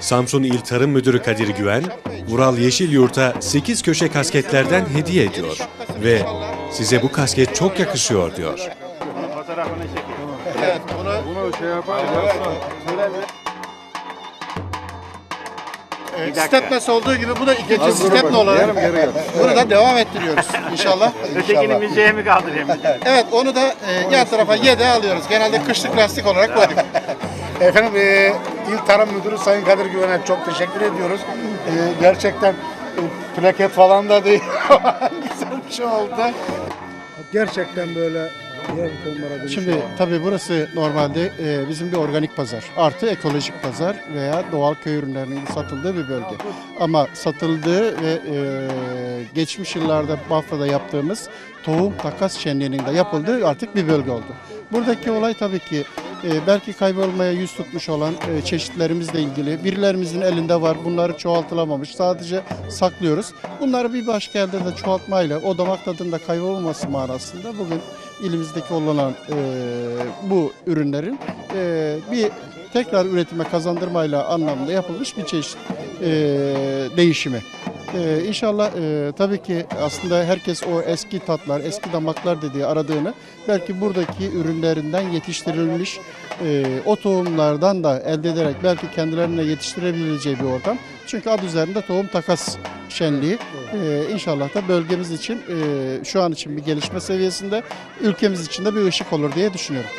Samsun İl Tarım Müdürü Kadir Güven, Vural Yeşilyurt'a 8 köşe kasketlerden hediye ediyor ve size bu kasket çok yakışıyor diyor. Evet, bunu Bunu şey yapar e, olduğu gibi bu da ikinci stepne olarak yarım bunu da devam ettiriyoruz inşallah. Ötekini müzeye mi kaldırayım? Evet onu da e, yan tarafa yede alıyoruz. Genelde kışlık lastik olarak koyduk. Efendim e, İl Tarım Müdürü Sayın Kadir Güven'e çok teşekkür ediyoruz. E, gerçekten e, plaket falan da değil. Güzel bir şey oldu. Gerçekten böyle diğer konulara Şimdi tabii burası normalde e, bizim bir organik pazar. Artı ekolojik pazar veya doğal köy ürünlerinin satıldığı bir bölge. Ama satıldığı ve e, geçmiş yıllarda Bafra'da yaptığımız tohum takas şenliğinin de yapıldığı artık bir bölge oldu. Buradaki olay tabii ki belki kaybolmaya yüz tutmuş olan e, çeşitlerimizle ilgili birilerimizin elinde var. Bunları çoğaltılamamış. Sadece saklıyoruz. Bunları bir başka elde de çoğaltmayla o damak tadında kaybolmaması manasında bugün ilimizdeki olan e, bu ürünlerin e, bir tekrar üretime kazandırmayla anlamda yapılmış bir çeşit değişimi. Ee, inşallah e, tabii ki aslında herkes o eski tatlar, eski damaklar dediği aradığını belki buradaki ürünlerinden yetiştirilmiş e, o tohumlardan da elde ederek belki kendilerine yetiştirebileceği bir ortam. Çünkü adı üzerinde tohum takas şenliği. Ee, inşallah da bölgemiz için e, şu an için bir gelişme seviyesinde, ülkemiz için de bir ışık olur diye düşünüyorum.